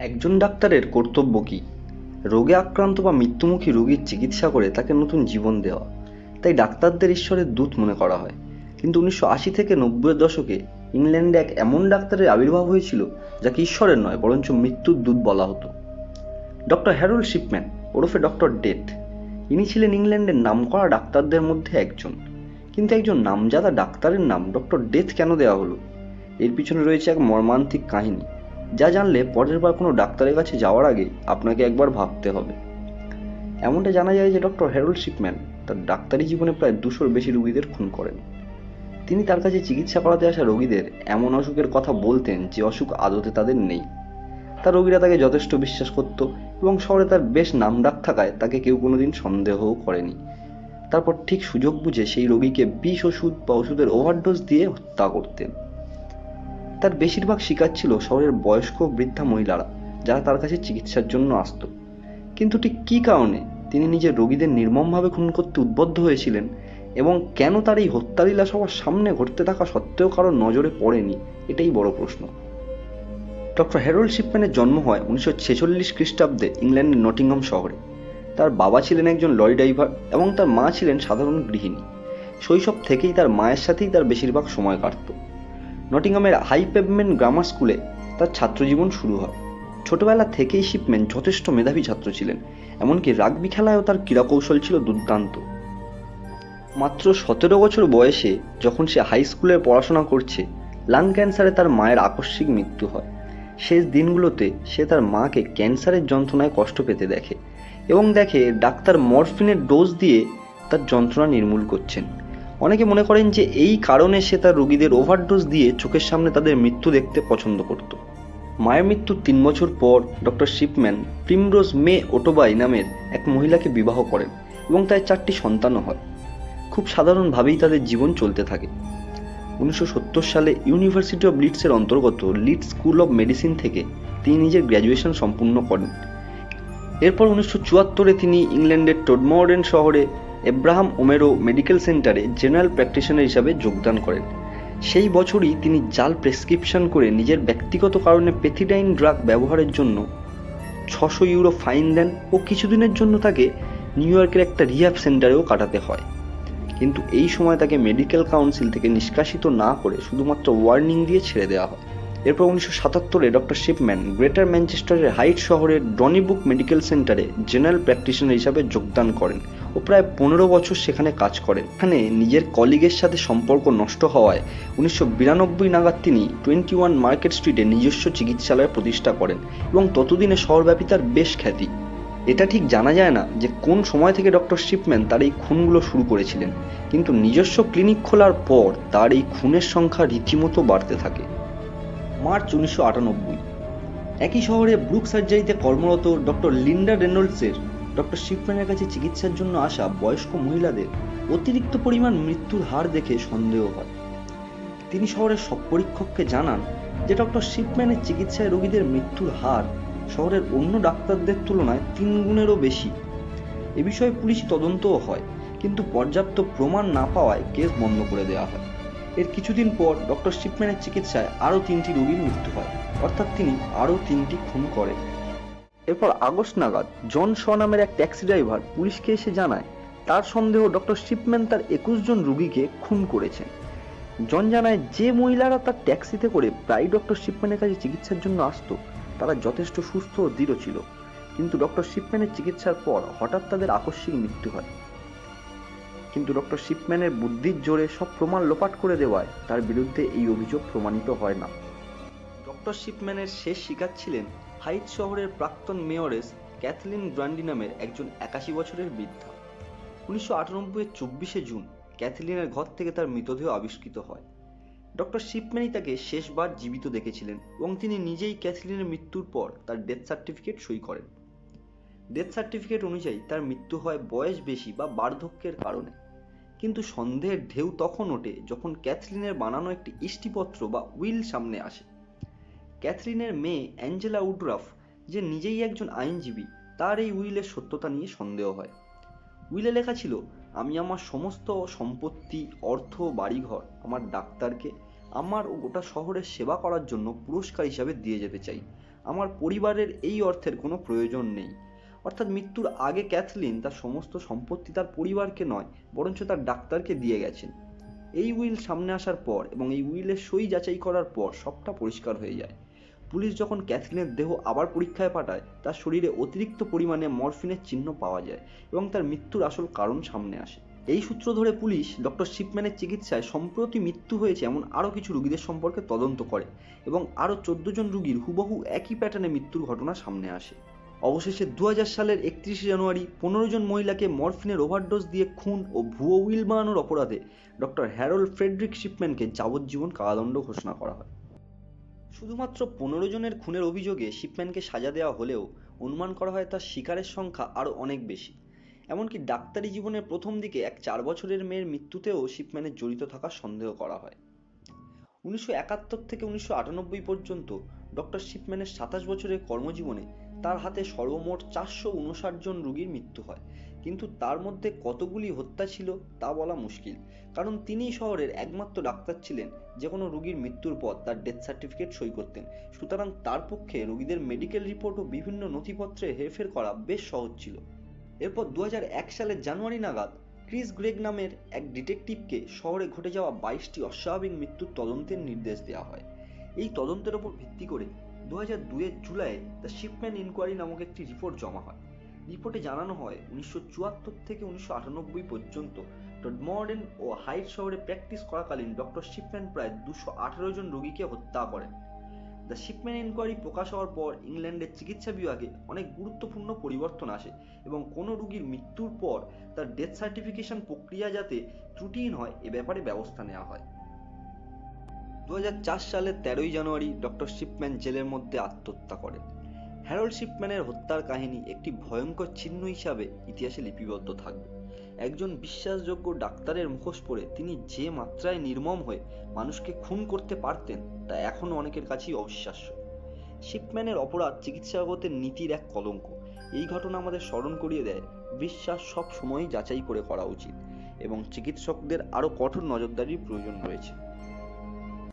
একজন ডাক্তারের কর্তব্য কী? রোগে আক্রান্ত বা মৃত্যুমুখী রোগীর চিকিৎসা করে তাকে নতুন জীবন দেওয়া। তাই ডাক্তারদের ঈশ্বরের দূত মনে করা হয়। কিন্তু উনিশশো আশি থেকে নব্বইয়ের দশকে ইংল্যান্ডে এক এমন ডাক্তারের আবির্ভাব হয়েছিল যাকে ঈশ্বরের নয়, বরঞ্চ মৃত্যুর দূত বলা হতো। ডক্টর হ্যারোল্ড শিপম্যান, ওরফে ডক্টর ডেট, ইনি ছিলেন ইংল্যান্ডের নামকরা ডাক্তারদের মধ্যে একজন। কিন্তু একজন নামজাদা ডাক্তারের নাম ডক্টর ডেথ কেন দেওয়া হলো? এর পিছনে রয়েছে এক মর্মান্তিক কাহিনী। যা জানলে পরের বার কোনো ডাক্তারের কাছে যাওয়ার আগে আপনাকে একবার ভাবতে হবে। এমনটা জানা যায় যে ডক্টর হ্যারোল্ড শিপম্যান তার ডাক্তারি জীবনে প্রায় দুশোর বেশি রোগীদের খুন করেন। তিনি তার কাছে চিকিৎসা করাতে আসা রোগীদের এমন অসুখের কথা বলতেন যে অসুখ আদতে তাদের নেই। তার রোগীরা তাকে যথেষ্ট বিশ্বাস করত এবং শহরে তার বেশ নামডাক থাকায় তাকে কেউ কোনোদিন সন্দেহও করেনি। তারপর ঠিক সুযোগ বুঝে সেই রোগীকে বিষ ওষুধ বা ওষুধের ওভারডোজ দিয়ে হত্যা করতেন। তার বেশিরভাগ শিকার ছিল শহরের বয়স্ক বৃদ্ধা মহিলারা, যারা তার কাছে চিকিৎসার জন্য আসতো। কিন্তু ঠিক কী কারণে তিনি নিজের রোগীদের নির্মমভাবে খুন করতে উদ্বুদ্ধ হয়েছিলেন এবং কেন তার এই হত্যালীলা সবার সামনে ঘটতে থাকা সত্ত্বেও কারোর নজরে পড়েনি, এটাই বড় প্রশ্ন। ডক্টর হ্যারোল্ড শিপম্যানের জন্ম হয় উনিশশো ছেচল্লিশ খ্রিস্টাব্দে ইংল্যান্ডের নটিংহাম শহরে। তার বাবা ছিলেন একজন লরি ড্রাইভার এবং তার মা ছিলেন সাধারণ গৃহিণী। শৈশব থেকেই তার মায়ের সাথেই তার বেশিরভাগ সময় কাটত। নটিংহামের হাই পেভমেন্ট গ্রামার স্কুলে তার ছাত্রজীবন শুরু হয়। ছোটবেলা থেকেই শিপম্যান যথেষ্ট মেধাবী ছাত্র ছিলেন, এমনকি রাগবি খেলায়ও তার ক্রীড়াকৌশল ছিল দুর্দান্ত। মাত্র সতেরো বছর বয়সে যখন সে হাই স্কুলে পড়াশোনা করছে, লাং ক্যান্সারে তার মায়ের আকস্মিক মৃত্যু হয়। শেষ দিনগুলোতে সে তার মাকে ক্যান্সারের যন্ত্রণায় কষ্ট পেতে দেখে এবং দেখে ডাক্তার মরফিনের ডোজ দিয়ে তার যন্ত্রণা নির্মূল করছেন। অনেকে মনে করেন যে এই কারণে সে তার রোগীদের ওভারডোজ দিয়ে চোখের সামনে তাদের মৃত্যু দেখতে পছন্দ করত। মায়ের মৃত্যুর তিন বছর পর ডক্টর শিপম্যান প্রিমরোজ মে ওটোবাই নামের এক মহিলাকে বিবাহ করেন এবং তার চারটি সন্তানও হয়। খুব সাধারণভাবেই তাদের জীবন চলতে থাকে। উনিশশো সত্তর সালে ইউনিভার্সিটি অব লিডসের অন্তর্গত লিডস স্কুল অব মেডিসিন থেকে তিনি নিজের গ্র্যাজুয়েশন সম্পূর্ণ করেন। এরপর উনিশশো চুয়াত্তরে তিনি ইংল্যান্ডের টোডমোরেন শহরে এব্রাহাম ওমেরো মেডিকেল সেন্টারে জেনারেল প্র্যাকটিশনার হিসাবে যোগদান করেন। সেই বছরই তিনি জাল প্রেসক্রিপশন করে নিজের ব্যক্তিগত কারণে পেথিডাইন ড্রাগ ব্যবহারের জন্য ছশো ইউরো ফাইন দেন ও কিছুদিনের জন্য তাকে নিউ ইয়র্কের একটা রিহ্যাব সেন্টারেও কাটাতে হয়। কিন্তু এই সময় তাকে মেডিকেল কাউন্সিল থেকে নিষ্কাশিত না করে শুধুমাত্র ওয়ার্নিং দিয়ে ছেড়ে দেওয়া হয়। এরপর উনিশশো সাতাত্তরে ডক্টর শিপম্যান গ্রেটার ম্যানচেস্টারের হাইট শহরের ডনিবুক মেডিকেল সেন্টারে জেনারেল প্র্যাকটিশনার হিসাবে যোগদান করেন ও প্রায় পনেরো বছর সেখানে কাজ করেন। এখানে নিজের কলিগের সাথে সম্পর্ক নষ্ট হওয়ায় উনিশশো বিরানব্বই নাগাদ তিনি টোয়েন্টি ওয়ান মার্কেট স্ট্রিটে নিজস্ব চিকিৎসালয় প্রতিষ্ঠা করেন এবং ততদিনে শহরব্যাপী তার বেশ খ্যাতি। এটা ঠিক জানা যায় না যে কোন সময় থেকে ডক্টর শিপম্যান তার এই খুনগুলো শুরু করেছিলেন, কিন্তু নিজস্ব ক্লিনিক খোলার পর তার এই খুনের সংখ্যা রীতিমতো বাড়তে থাকে। মার্চ উনিশশো আটানব্বই। একই শহরে ব্রুক সার্জারিতে কর্মরত ডক্টর লিন্ডা রেনল্ডসের ডক্টর শিপম্যানের কাছে চিকিৎসার জন্য আসা বয়স্ক মহিলাদের অতিরিক্ত পরিমাণ মৃত্যুর হার দেখে সন্দেহ হয়। তিনি শহরের সব পরীক্ষককে জানান যে ডক্টর শিপম্যানের চিকিৎসায় রোগীদের মৃত্যুর হার শহরের অন্য ডাক্তারদের তুলনায় তিন গুণেরও বেশি। এ বিষয়ে পুলিশি তদন্তও হয়, কিন্তু পর্যাপ্ত প্রমাণ না পাওয়ায় কেস বন্ধ করে দেওয়া হয়। এর কিছুদিন পর ডক্টর শিপম্যানের চিকিৎসায় আরও তিনটি রোগীর মৃত্যু হয়, অর্থাৎ তিনি আরও তিনটি খুন করেন। এরপর আগস্ট নাগাদ জন শ নামের এক ট্যাক্সি ড্রাইভার পুলিশকে এসে জানায়, তার সন্দেহ ডক্টর শিপম্যান তার একুশ জন রুগীকে খুন করেছেন। জন জানায়, যে মহিলারা তার ট্যাক্সিতে করে প্রায় ডক্টর শিপম্যানের কাছে চিকিৎসার জন্য আসতো, তারা যথেষ্ট সুস্থ ও দৃঢ় ছিল। কিন্তু ডক্টর শিপম্যানের চিকিৎসার পর হঠাৎ তাদের আকস্মিক মৃত্যু হয়। কিন্তু ডক্টর শিপম্যানের বুদ্ধির জোরে সব প্রমাণ লোপাট করে দেওয়ায় তার বিরুদ্ধে এই অভিযোগ প্রমাণিত হয় না। ডক্টর শিপম্যানের শেষ শিকার ছিলেন হাইট শহরের প্রাক্তন মেয়রেস ক্যাথলিন গ্রান্ডি নামের একজন একাশি বছরের বৃদ্ধা। উনিশশো আটানব্বইয়ের চব্বিশে জুন ক্যাথলিনের ঘর থেকে তার মৃতদেহ আবিষ্কৃত হয়। ডক্টর শিপম্যানই তাকে শেষবার জীবিত দেখেছিলেন এবং তিনি নিজেই ক্যাথলিনের মৃত্যুর পর তার ডেথ সার্টিফিকেট সই করেন। ডেথ সার্টিফিকেট অনুযায়ী তার মৃত্যু হয় বয়স বেশি বা বার্ধক্যের কারণে। কিন্তু সন্দেহের ঢেউ তখন ওঠে যখন ক্যাথলিনের বানানো একটি ইষ্টিপত্র বা উইল সামনে আসে। ক্যাথরিনের মেয়ে অ্যাঞ্জেলা উডরাফ, যে নিজেই একজন আইনজীবী, তার এই উইলের সত্যতা নিয়ে সন্দেহ হয়। উইলে লেখা ছিল, আমি আমার সমস্ত সম্পত্তি, অর্থ, বাড়িঘর আমার ডাক্তারকে আমার ও গোটা শহরের সেবা করার জন্য পুরস্কার হিসাবে দিয়ে যেতে চাই। আমার পরিবারের এই অর্থের কোনো প্রয়োজন নেই। অর্থাৎ মৃত্যুর আগে ক্যাথলিন তার সমস্ত সম্পত্তি তার পরিবারকে নয়, বরঞ্চ তার ডাক্তারকে দিয়ে গেছেন। এই উইল সামনে আসার পর এবং এই উইলের সই যাচাই করার পর সবটা পরিষ্কার হয়ে যায়। পুলিশ যখন ক্যাথলিনের দেহ আবার পরীক্ষায় পাঠায়, তার শরীরে অতিরিক্ত পরিমাণে মরফিনের চিহ্ন পাওয়া যায় এবং তার মৃত্যুর আসল কারণ সামনে আসে। এই সূত্র ধরে পুলিশ ডক্টর শিপম্যানের চিকিৎসায় সম্প্রতি মৃত্যু হয়েছে এমন আরও কিছু রুগীদের সম্পর্কে তদন্ত করে এবং আরও চোদ্দ জন রুগীর হুবহু একই প্যাটার্নে মৃত্যুর ঘটনা সামনে আসে। অবশেষে দু হাজার সালের একত্রিশে জানুয়ারি পনেরো জন মহিলাকে মরফিনের ওভারডোজ দিয়ে খুন ও ভুয়ো উইল বানানোর অপরাধে ডক্টর হ্যারোল্ড ফ্রেডরিক শিপম্যানকে যাবজ্জীবন কারাদণ্ড ঘোষণা করা হয়। শুধুমাত্র পনেরো জনের খুনের অভিযোগে শিপম্যানকে সাজা দেওয়া হলেও অনুমান করা হয় তার শিকারের সংখ্যা আরও অনেক বেশি। এমনকি ডাক্তারি জীবনের প্রথম দিকে এক চার বছরের মেয়ের মৃত্যুতেও শিপম্যানের জড়িত থাকার সন্দেহ করা হয়। উনিশশো একাত্তর থেকে উনিশশো আটানব্বই পর্যন্ত ডক্টর শিপম্যানের সাতাশ বছরের কর্মজীবনে তার হাতে সর্বমোট চারশো উনষাট জন রুগীর মৃত্যু হয়। কিন্তু তার মধ্যে কতগুলি হত্যা ছিল তা বলা মুশকিল। কারণ তিনি শহরের একমাত্র ডাক্তার ছিলেন, যে কোনো রুগীর মৃত্যুর পর তার ডেথ সার্টিফিকেট সই করতেন। সুতরাং তার পক্ষে রোগীদের মেডিকেল রিপোর্ট ও বিভিন্ন নথিপত্রে হেরফের করা বেশ সহজ ছিল। এরপর দু হাজার এক সালের জানুয়ারি নাগাদ ক্রিস গ্রেগ নামের এক ডিটেকটিভকে শহরে ঘটে যাওয়া বাইশটি অস্বাভাবিক মৃত্যুর তদন্তের নির্দেশ দেওয়া হয়। এই তদন্তের ওপর ভিত্তি করে দু হাজার দুয়ের জুলাইয়ে দ্য শিপম্যান ইনকোয়ারি নামক একটি রিপোর্ট জমা হয়। রিপোর্টে জানানো হয়, উনিশশো চুয়াত্তর থেকে উনিশশো আটানব্বই পর্যন্ত মডার্ন ও হাইট শহরে প্র্যাকটিস করাকালীন ডক্টর শিপম্যান প্রায় দুশো আঠারো জন রোগীকে হত্যা করেন। দ্য শিপম্যান ইনকোয়ারি প্রকাশ হওয়ার পর ইংল্যান্ডের চিকিৎসা বিভাগে অনেক গুরুত্বপূর্ণ পরিবর্তন আসে এবং কোনো রোগীর মৃত্যুর পর তার ডেথ সার্টিফিকেশন প্রক্রিয়া যাতে ত্রুটিহীন হয় এ ব্যাপারে ব্যবস্থা নেওয়া হয়। দু হাজার চার সালের তেরোই জানুয়ারি ডক্টর শিপম্যান জেলের মধ্যে আত্মহত্যা করেন। হ্যারল্ড শিপম্যানের হত্যার কাহিনী একটি ভয়ঙ্কর চিহ্ন হিসাবে ইতিহাসে লিপিবদ্ধ থাকবে। একজন বিশ্বাসযোগ্য ডাক্তারের মুখোশ পরে তিনি যে মাত্রায় নির্মম হয়ে মানুষকে খুন করতে পারতেন, তা এখনও অনেকের কাছেই অবিশ্বাস্য। শিপম্যানের অপরাধ চিকিৎসাগতের নীতির এক কলঙ্ক। এই ঘটনা আমাদের স্মরণ করিয়ে দেয়, বিশ্বাস সব সময়ই যাচাই করে করা উচিত এবং চিকিৎসকদের আরও কঠোর নজরদারির প্রয়োজন রয়েছে।